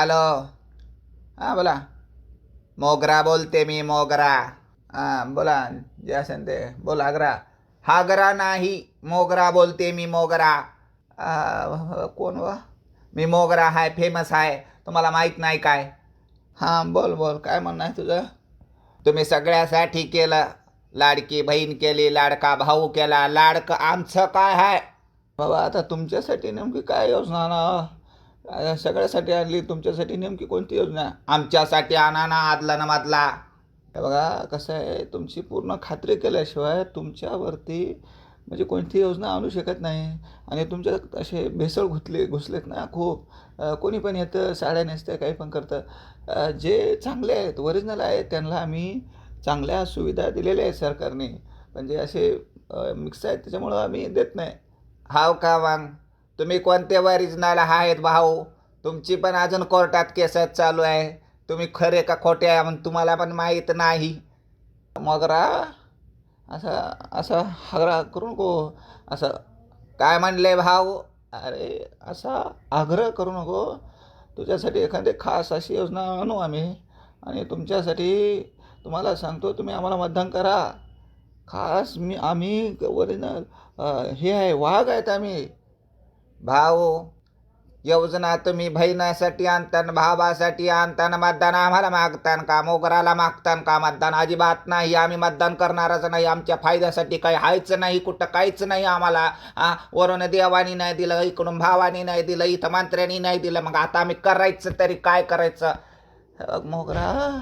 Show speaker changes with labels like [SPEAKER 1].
[SPEAKER 1] Hello हां बोला मोगरा बोलते मी मोगरा हां बोला जे असेल ते बोल आग्रा हागरा नाही मोगरा बोलते मी मोगरा कोण व मी मोगरा आहे फेमस आहे तुम्हाला माहीत नाही काय हां बोल बोल काय म्हणणं आहे तुझं तुम्ही सगळ्यासाठी केलं लाडकी बहीण केली लाडका भाऊ केला लाडकं आमचं काय आहे बाबा आता तुमच्यासाठी नेमकी काय योजना ना सगळ्यासाठी आणली. तुमच्यासाठी नेमकी कोणती योजना? आमच्यासाठी आणा ना आदला ना मादला हे बघा कसं आहे तुमची पूर्ण खात्री केल्याशिवाय तुमच्यावरती म्हणजे कोणती योजना आणू शकत नाही. आणि तुमच्यात असे भेसळ घुसले घुसलेत ना खूप. कोणी पण येतं साड्या नेसतं काही पण करतं. जे चांगले आहेत ओरिजिनल आहेत त्यांना आम्ही चांगल्या सुविधा दिलेल्या आहेत सरकारने. म्हणजे असे मिक्स आहेत त्याच्यामुळं आम्ही देत नाही. हाव का वांग? तुम्ही कोणते ओरिजिनल आहेत भाऊ? तुमची पण अजून कोर्टात केसेस चालू आहे. तुम्ही खरे का खोटे आहे म्हणून तुम्हाला पण माहीत नाही. मगरा असं असं आग्रह करू नको. असं काय म्हणले भाऊ? अरे असा आग्रह करू नको. तुझ्यासाठी एखादी खास अशी योजना आणू आम्ही. आणि तुमच्यासाठी तुम्हाला सांगतो तुम्ही आम्हाला मतदान करा. खास मी आम्ही ओरिजिनल हे आहे वाघ आहेत आम्ही. भाऊ योजना तुम्ही बहिणासाठी आणताना भावासाठी आणताना मतदान आम्हाला मागतान का? मोगराला मागतान का? मतदान अजिबात नाही. आम्ही मतदान करणारच नाही. आमच्या फायद्यासाठी काही हायचं नाही. कुठं काहीच नाही आम्हाला. आ, वरून देवानी नाही दिलं इकडून भावानी नाही दिलं इथं मंत्र्यांनी नाही दिलं. मग आता आम्ही करायचं तरी काय करायचं? मोगरा.